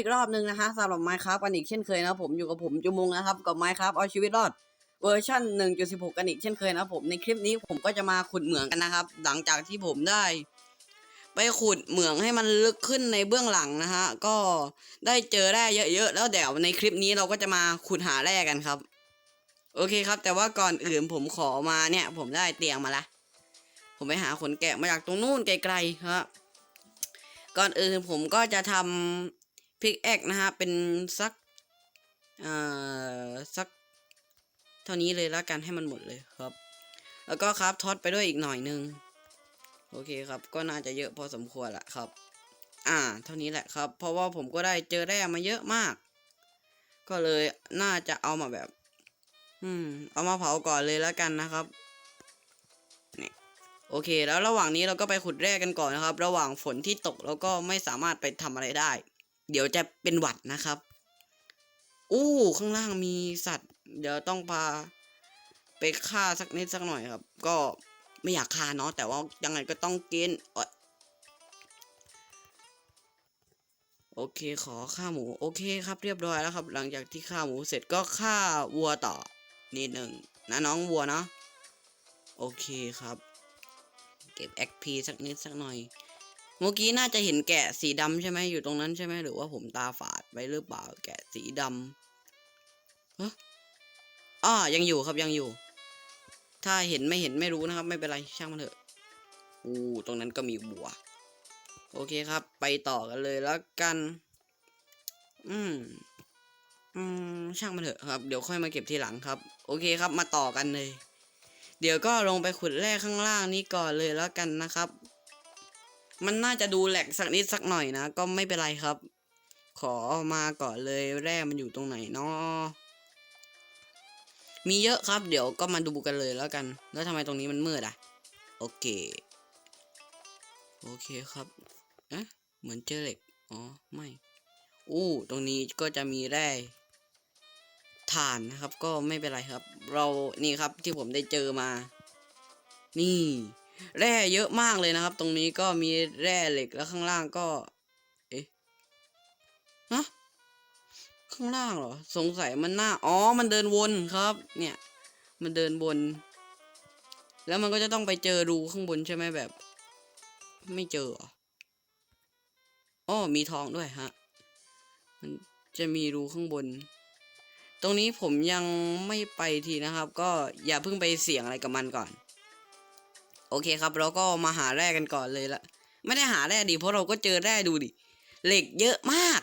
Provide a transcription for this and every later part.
อีกรอบหนึ่งนะฮะสำหรับ Minecraft กันอีกเช่นเคยนะผมอยู่กับผมจูมุงนะครับกับ Minecraft เอาชีวิตรอดเวอร์ชัน1.16 กันอีกเช่นเคยนะผมในคลิปนี้ผมก็จะมาขุดเหมืองกันนะครับ หลังจากที่ผมได้ ไปขุดเหมืองให้มันลึกขึ้นในเบื้องหลังนะฮะก็ได้เจอแร่เยอะๆแล้วเดี๋ยวในคลิปนี้เราก็จะมาขุดหาแร่กันครับ โอเคครับ แต่ว่าก่อนอื่นผมขอมาเนี่ย ผมได้เตียงมาละผมไปหาขนแกะมาจากตรงนู้นไกลๆครับก่อนอื่นผมก็จะทำ พิกแอกนะฮะ เป็นสัก เอ่อ สัก เท่านี้เลยแล้วกันให้มันหมดเลยครับ แล้วก็ครับท็อตไปด้วยอีกหน่อยนึง โอเคครับ ก็น่าจะเยอะพอสมควรละครับ อ่า เท่านี้แหละครับ เพราะว่าผมก็ได้เจอแร่มาเยอะมาก ก็เลยน่าจะเอามาแบบ อืม เอามาเผาก่อนเลยแล้วกันนะครับโอเค แล้วระหว่างนี้เราก็ไปขุดแร่กันก่อนนะครับ ระหว่างฝนที่ตกแล้วก็ไม่สามารถไปทำอะไรได้ เดี๋ยวจะเป็นหวัดนะครับ อู้ข้างล่างมีสัตว์ เดี๋ยวต้องพาไปฆ่าสักนิดสักหน่อยครับ ก็ไม่อยากฆ่าเนาะแต่ว่ายังไงก็ต้องกินโอเคขอฆ่าหมู โอเคครับเรียบร้อยแล้วครับ หลังจากที่ฆ่าหมูเสร็จก็ฆ่าวัวต่อนิดหนึ่งนะน้องวัวเนาะโอเคครับ เก็บ XP สักนิดสักหน่อย เมื่อกี้น่าจะเห็นแกะสีดำใช่ไหมอยู่ตรงนั้นใช่ไหมหรือว่าผมตาฝาดไปหรือเปล่า แกะสีดำฮะอ้อยังอยู่ครับยังอยู่ ถ้าเห็นไม่เห็นไม่รู้นะครับ ไม่เป็นไรช่างมันเถอะอู้ตรงนั้นก็มีบัว โอเคครับ ไปต่อกันเลยแล้วกัน อืมอืมช่างมันเถอะครับ เดี๋ยวค่อยมาเก็บทีหลังครับ โอเคครับ มาต่อกันเลย เดี๋ยวก็ลงไปขุดแร่ข้างล่างนี้ก่อนเลยแล้วกันนะครับ มันน่าจะดูแหลกสักนิดสักหน่อยนะ ก็ไม่เป็นไรครับ ขอมาก่อนเลยแร่มันอยู่ตรงไหนเนาะมีเยอะครับ เดี๋ยวก็มาดูกันเลยแล้วกัน แล้วทำไมตรงนี้มันมืดอะ โอเค โอเคครับเอ๊ะเหมือนเจอเหล็ก อ๋อ ไม่ อู้ ตรงนี้ก็จะมีแร่ถ่านนะครับ ก็ไม่เป็นไรครับ เรา นี่ครับที่ผมได้เจอมา นี่ แร่เยอะมากเลยนะครับ ตรงนี้ก็มีแร่เหล็กแล้วข้างล่างก็ เอ๊ะฮะข้างล่างเหรอ สงสัยมันหน้า อ๋อ มันเดินวนครับ เนี่ย มันเดินบนแล้วมันก็จะต้องไปเจอรูข้างบนใช่ไหมแบบ ไม่เจอออ๋อมีทองด้วยฮะ มันจะมีรูข้างบน ตรงนี้ผมยังไม่ไปทีนะครับ ก็อย่าเพิ่งไปเสี่ยงอะไรกับมันก่อน โอเคครับ เราก็มาหาแร่กันก่อนเลยละไม่ได้หาแร่ดิเพราะเราก็เจอแร่ดูดิเหล็กเยอะมาก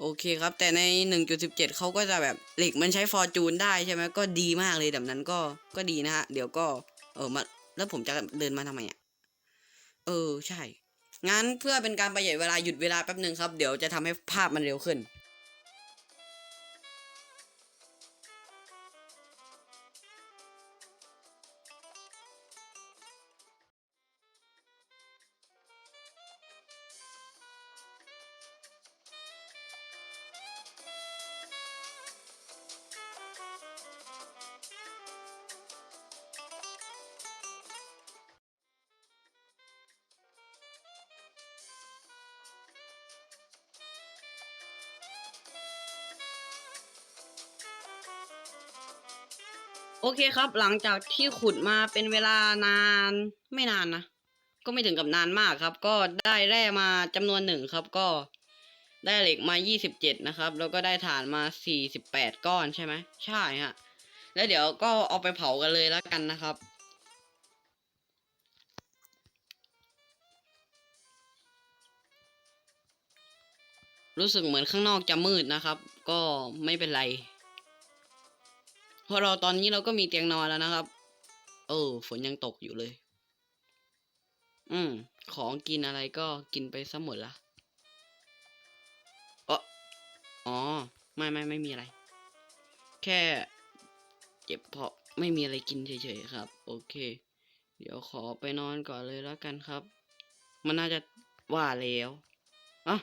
โอเคครับ แต่ใน 1.17เขาก็จะแบบเหล็กมันใช้ฟอร์จูนได้ใช่ไหมก็ดีมากเลยแบบนั้นก็ก็ดีนะฮะ เดี๋ยวก็ เออมาแล้วผมจะเดินมาทำไมอะเออใช่งั้นเพื่อเป็นการประหยัดเวลาหยุดเวลาแป๊บหนึ่งครับ เดี๋ยวจะทำให้ภาพมันเร็วขึ้น โอเคครับ หลังจากที่ขุดมาเป็นเวลานานไม่นานนะ ก็ไม่ถึงกับนานมากครับ ก็ได้แร่มาจำนวนหนึ่งครับ ก็ได้เหล็กมา 27 นะครับ แล้วก็ได้ถ่านมา 48 ก้อนใช่ไหม ใช่ฮะ แล้วเดี๋ยวก็เอาไปเผากันเลยแล้วกันนะครับ รู้สึกเหมือนข้างนอกจะมืดนะครับ ก็ไม่เป็นไร พราะเราตอนนี้เราก็มีเตียงนอนแล้วนะครับ เออ ฝนยังตกอยู่เลย อืม ของกินอะไรก็กินไปซะหมดละเอออ๋อ ไม่ไม่ไม่มีอะไร แค่เจ็บเพราะไม่มีอะไรกินเฉยๆครับ โอเค เดี๋ยวขอไปนอนก่อนเลยแล้วกันครับ มันน่าจะว่าแล้วอะ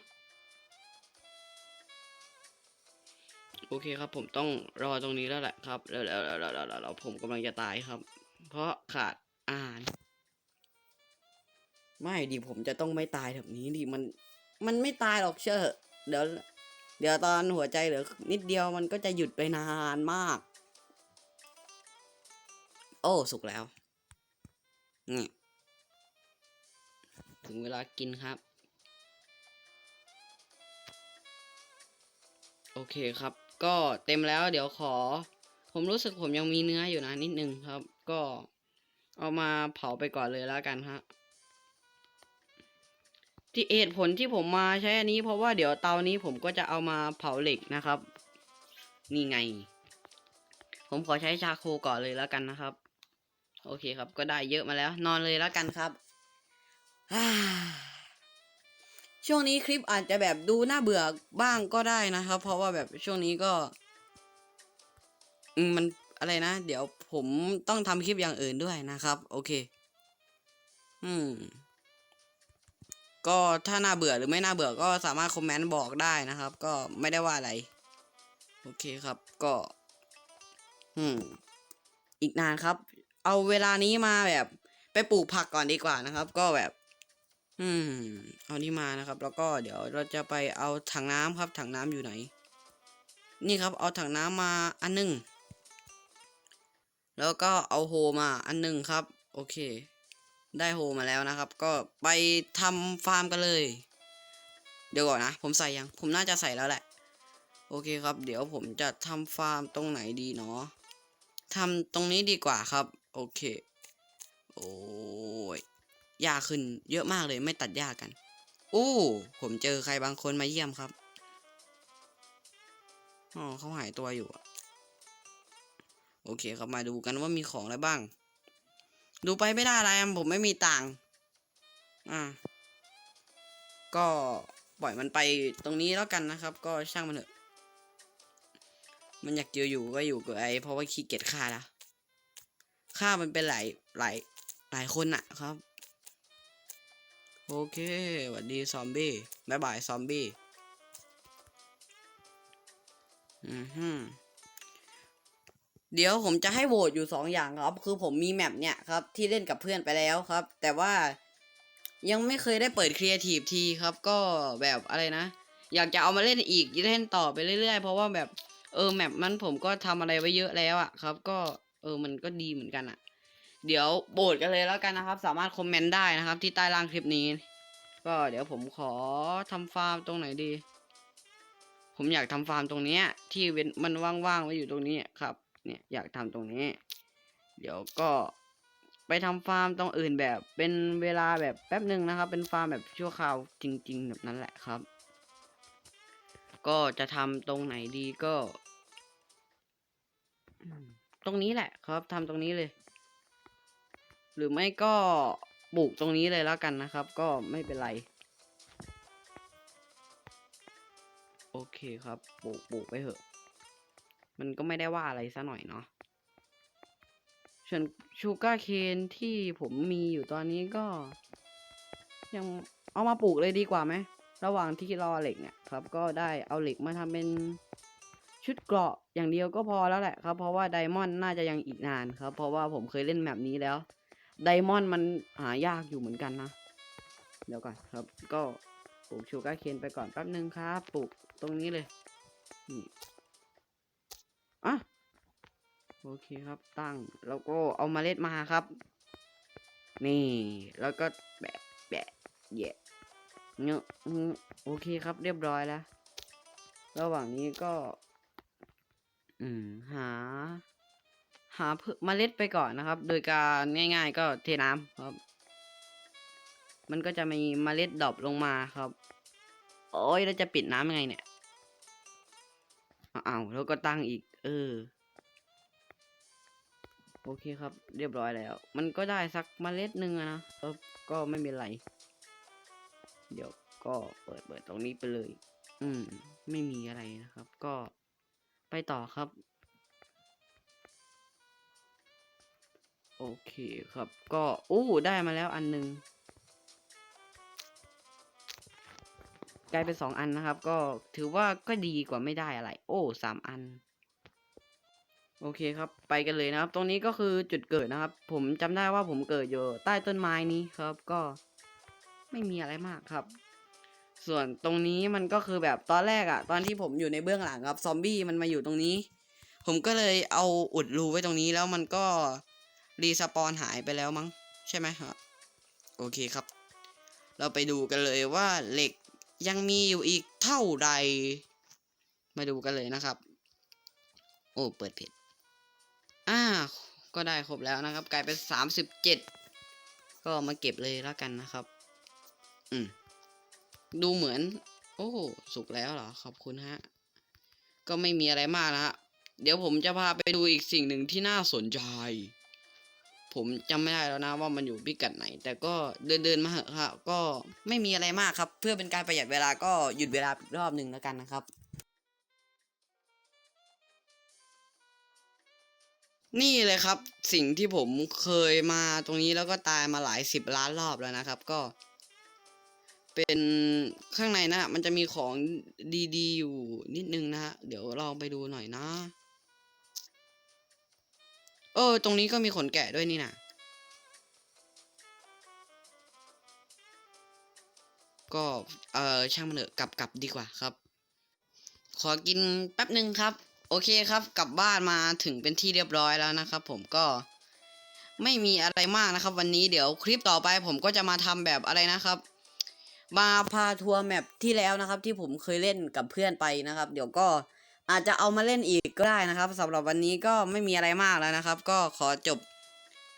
โอเคครับ ผมต้องรอตรงนี้แล้วแหละครับแล้วแล้วแล้วแล้วผมกำลังจะตายครับ เพราะขาดอาหาร ไม่ดิผมจะต้องไม่ตายแบบนี้ดิมัน มันไม่ตายหรอกเชื่อเดี๋ยวเดี๋ยวตอนหัวใจเหลือนิดเดียวมันก็จะหยุดไปนานมาก โอ้สุกแล้วนี่ถึงเวลากินครับ โอเคครับ ก็เต็มแล้วเดี๋ยวขอ ผมรู้สึกผมยังมีเนื้ออยู่นะนิดนึงครับ ก็เอามาเผาไปก่อนเลยแล้วกันฮะที่เหตุผลที่ผมมาใช้อันนี้เพราะว่าเดี๋ยวเตานี้ผมก็จะเอามาเผาเหล็กนะครับ นี่ไง ผมขอใช้ชาโคก่อนเลยแล้วกันนะครับ โอเคครับ ก็ได้เยอะมาแล้ว นอนเลยแล้วกันครับอ่า ช่วงนี้คลิปอาจจะแบบดูน่าเบื่อบ้างก็ได้นะครับ เพราะว่าแบบช่วงนี้ก็อืมมันอะไรนะ เดี๋ยวผมต้องทำคลิปอย่างอื่นด้วยนะครับ โอเค อืม ก็ถ้าน่าเบื่อหรือไม่น่าเบื่อก็สามารถคอมเมนต์บอกได้นะครับ ก็ไม่ได้ว่าอะไร โอเคครับก็ อืม อีกนานครับ เอาเวลานี้มาแบบ ไปปลูกผักก่อนดีกว่านะครับ ก็แบบ อืม เอานี่มานะครับ แล้วก็เดี๋ยวเราจะไปเอาถังน้ำครับ ถังน้ำอยู่ไหน นี่ครับ เอาถังน้ำมาอันหนึ่งแล้วก็เอาโฮมาอันหนึ่งครับ โอเค ได้โฮมาแล้วนะครับ ก็ไปทำฟาร์มกันเลย เดี๋ยวก่อนนะ ผมใส่ยัง ผมน่าจะใส่แล้วแหละ โอเคครับ เดี๋ยวผมจะทำฟาร์มตรงไหนดีเนาะทำตรงนี้ดีกว่าครับ โอเค โอ้ ยหญ้าขึ้นเยอะมากเลยไม่ตัดหญ้ากันอู้ผมเจอใครบางคนมาเยี่ยมครับอ๋อเขาหายตัวอยู่อะโอเคครับมาดูกันว่ามีของอะไรบ้าง ดูไปไม่ได้อะไรอะผมไม่มีตังค์อ่าก็ปล่อยมันไปตรงนี้แล้วกันนะครับ ก็ช่างมันเถอะ มันอยากเจออยู่ก็อยู่กับไอ้เพราะว่าขี้เกียจฆ่าละฆ่ามันเป็นหลายหลายหลายคนอะครับ โอเคสวัสดีซอมบี้บ๊ายบายซอมบี้ อือฮึเดี๋ยวผมจะให้โหวตอยู่สองอย่างครับ คือผมมีแมปเนี่ยครับ ที่เล่นกับเพื่อนไปแล้วครับ แต่ว่ายังไม่เคยได้เปิดครีเอทีฟทีครับ ก็แบบอะไรนะ อยากจะเอามาเล่นอีกเล่นต่อไปเรื่อยๆ เพราะว่าแบบเออแมปมันผมก็ทำอะไรไว้เยอะแล้วอะครับ ก็เออมันก็ดีเหมือนกันอะ เดี๋ยวโหวตกันเลยแล้วกันนะครับ สามารถคอมเมนต์ได้นะครับ ที่ใต้ล่างคลิปนี้ ก็เดี๋ยวผมขอทำฟาร์มตรงไหนดี ผมอยากทำฟาร์มตรงเนี้ย ที่เว้นมันว่างๆไว้อยู่ตรงนี้ครับ เนี่ยอยากทำตรงนี้ เดี๋ยวก็ไปทำฟาร์มตรงอื่นแบบเป็นเวลาแบบแป๊บหนึ่งนะครับ เป็นฟาร์มแบบชั่วคราวจริง ๆ แบบนั้นแหละครับ ก็จะทำตรงไหนดีก็ ตรงนี้แหละครับทำตรงนี้เลย หรือไม่ก็ปลูกตรงนี้เลยแล้วกันนะครับ ก็ไม่เป็นไร โอเคครับปลูกปลูกไปเถอะ มันก็ไม่ได้ว่าอะไรซะหน่อยเนาะส่วนชูการ์เคนที่ผมมีอยู่ตอนนี้ก็ ยังเอามาปลูกเลยดีกว่าไหมระหว่างที่รอเหล็กเนี่ยครับ ก็ได้เอาเหล็กมาทำเป็นชุดเกราะอย่างเดียวก็พอแล้วแหละครับ เพราะว่าไดมอนด์น่าจะยังอีกนานครับ เพราะว่าผมเคยเล่นแบบนี้แล้ว ไดมอนด์มันหายากอยู่เหมือนกันนะ เดี๋ยวก่อนครับ ก็ปลูกชูการ์เคนไปก่อนแป๊บนึงครับปลูกตรงนี้เลยนี่อะโอเคครับตั้งแล้วก็เอามาเล็ดมาครับ นี่แล้วก็แบะแบะแยะเนาะอืมโอเคครับเรียบร้อยแล้ว ระหว่างนี้ก็ อืมหา หาเพิ่มเมล็ดไปก่อนนะครับ โดยการง่าย ๆ ก็เทน้ำครับ มันก็จะมีเมล็ดดรอปลงมาครับ โอ้ยแล้วจะปิดน้ำยังไงเนี่ยเอาแล้วก็ตั้งอีก เออ โอเคครับ เรียบร้อยแล้ว มันก็ได้สักเมล็ดหนึ่งนะเออก็ไม่เป็นไร เดี๋ยวก็เปิดเปิดตรงนี้ไปเลย อืม ไม่มีอะไรนะครับ ก็ไปต่อครับ โอเคครับก็อู้ได้มาแล้วอันหนึ่งกลายเป็นสองอันนะครับ ก็ถือว่าก็ดีกว่าไม่ได้อะไร โอ้สามอัน โอเคครับ ไปกันเลยนะครับ ตรงนี้ก็คือจุดเกิดนะครับ ผมจำได้ว่าผมเกิดอยู่ใต้ต้นไม้นี้ครับ ก็ไม่มีอะไรมากครับ ส่วนตรงนี้มันก็คือแบบตอนแรกอะตอนที่ผมอยู่ในเบื้องหลังครับ ซอมบี้มันมาอยู่ตรงนี้ ผมก็เลยเอาอุดรูไว้ตรงนี้แล้วมันก็ รีสปอนหายไปแล้วมั้ง ใช่ไหมฮะโอเคครับ เราไปดูกันเลยว่าเหล็กยังมีอยู่อีกเท่าใด มาดูกันเลยนะครับ โอ้ เปิดเพจอ่า ก็ได้ครบแล้วนะครับ กลายเป็นสามสิบเจ็ดก็มาเก็บเลยแล้วกันนะครับ อืม ดูเหมือน โอ้ สุกแล้วเหรอ ขอบคุณฮะ ก็ไม่มีอะไรมากนะฮะ เดี๋ยวผมจะพาไปดูอีกสิ่งหนึ่งที่น่าสนใจ ผมจำไม่ได้แล้วนะว่ามันอยู่พิกัดไหน แต่ก็เดินเดินๆมาเหอะครับก็ไม่มีอะไรมากครับ เพื่อเป็นการประหยัดเวลาก็หยุดเวลาอีกรอบหนึ่งแล้วกันนะครับ นี่เลยครับสิ่งที่ผมเคยมาตรงนี้แล้วก็ตายมาหลายสิบล้านรอบแล้วนะครับก็ เป็นข้างในนะมันจะมีของดีๆอยู่นิดนึงนะฮะเดี๋ยวลองไปดูหน่อยนะ เออ ตรงนี้ก็มีขนแกะด้วยนี่นะก็เออช่างมันเถอะกลับกลับดีกว่าครับ ขอกินแป๊บหนึ่งครับ โอเคครับ กลับบ้านมาถึงเป็นที่เรียบร้อยแล้วนะครับ ผมก็ไม่มีอะไรมากนะครับ วันนี้เดี๋ยวคลิปต่อไปผมก็จะมาทำแบบอะไรนะครับมาพาทัวร์แมปที่แล้วนะครับ ที่ผมเคยเล่นกับเพื่อนไปนะครับ เดี๋ยวก็ อาจจะเอามาเล่นอีกก็ได้นะครับสำหรับวันนี้ก็ไม่มีอะไรมากแล้วนะครับ ก็ขอจบ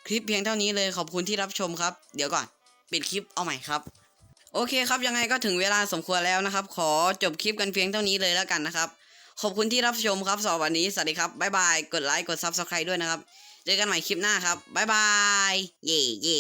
คลิปเพียงเท่านี้เลยขอบคุณที่รับชมครับ เดี๋ยวก่อน ปิดคลิปเอาใหม่ครับโอเคครับยังไงก็ถึงเวลาสมควรแล้วนะครับ ขอจบคลิปกันเพียงเท่านี้เลยแล้วกันนะครับ ขอบคุณที่รับชมครับสำหรับวันนี้สวัสดีครับบ๊ายบายกดไลค์กด Subscribe ด้วยนะครับเจอกันใหม่คลิปหน้าครับบ๊ายบายเย่เย่